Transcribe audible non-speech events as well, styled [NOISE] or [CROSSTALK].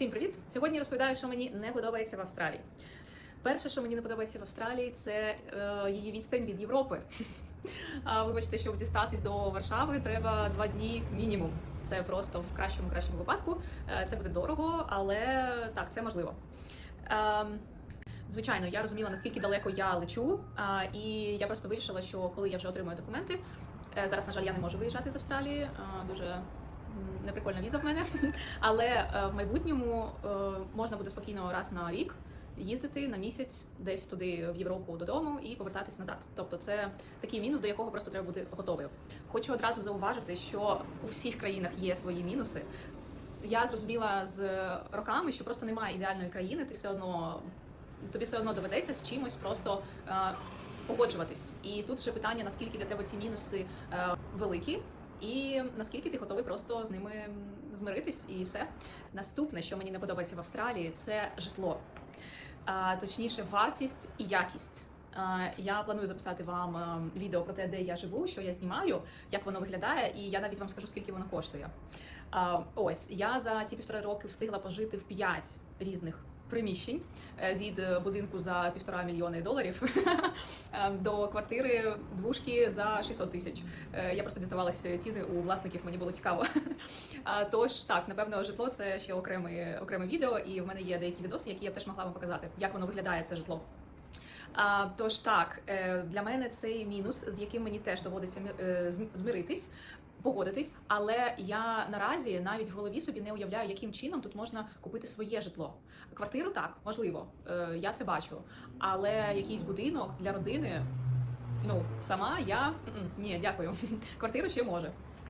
Всім привіт! Сьогодні розповідаю, що мені не подобається в Австралії. Перше, що мені не подобається в Австралії, це е, її відстань від Європи. [LAUGHS] Вибачте, щоб дістатись до Варшави, треба два дні мінімум. Це просто в кращому кращому випадку. Е, Це буде дорого, але так, це можливо. Ем, Звичайно, я розуміла, наскільки далеко я лечу, і я просто вирішила, що коли я вже отримую документи, е, зараз, на жаль, я не можу виїжджати з Австралії, дуже м, неприкольна віза в мене. [LAUGHS] Але е, в майбутньому е, можна буде спокійно раз на рік їздити на місяць десь туди в Європу додому і повертатись назад. Тобто, це такий мінус, до якого просто треба бути готовою. Хочу одразу зауважити, що у всіх країнах є свої мінуси. Я зрозуміла з роками, що просто немає ідеальної країни, ти все одно тобі все одно доведеться з чимось просто е, погоджуватись. І тут вже питання, наскільки для тебе ці мінуси е, великі, і наскільки ти готовий просто з ними змиритись, і все. Наступне, що мені не подобається в Австралії, це житло, а, точніше, вартість і якість. Я планую записати вам е, відео про те, де я живу, що я знімаю, як воно виглядає, і я навіть вам скажу, скільки воно коштує. Ось я за ці півтора роки встигла пожити в п'ять різних приміщень е, від е, будинку за півтора мільйони доларів [LAUGHS] е, до квартири двушки за 600 тисяч. Е, Я просто дізнавалася ціни у власників, мені було цікаво. [LAUGHS] Тож так, напевно, житло це ще окреме, окреме відео, і в мене є деякі відоси, які я б теж могла вам показати, як воно виглядає це житло. Тож так, е, для мене цей мінус, з яким мені теж доводиться е, зм- змиритись. Погодитись, але я наразі навіть в голові собі не уявляю, яким чином тут можна купити своє житло. Квартиру так, можливо, е, я це бачу. Але якийсь будинок для родини, ну сама я ні, дякую. [LAUGHS] Квартиру ще може.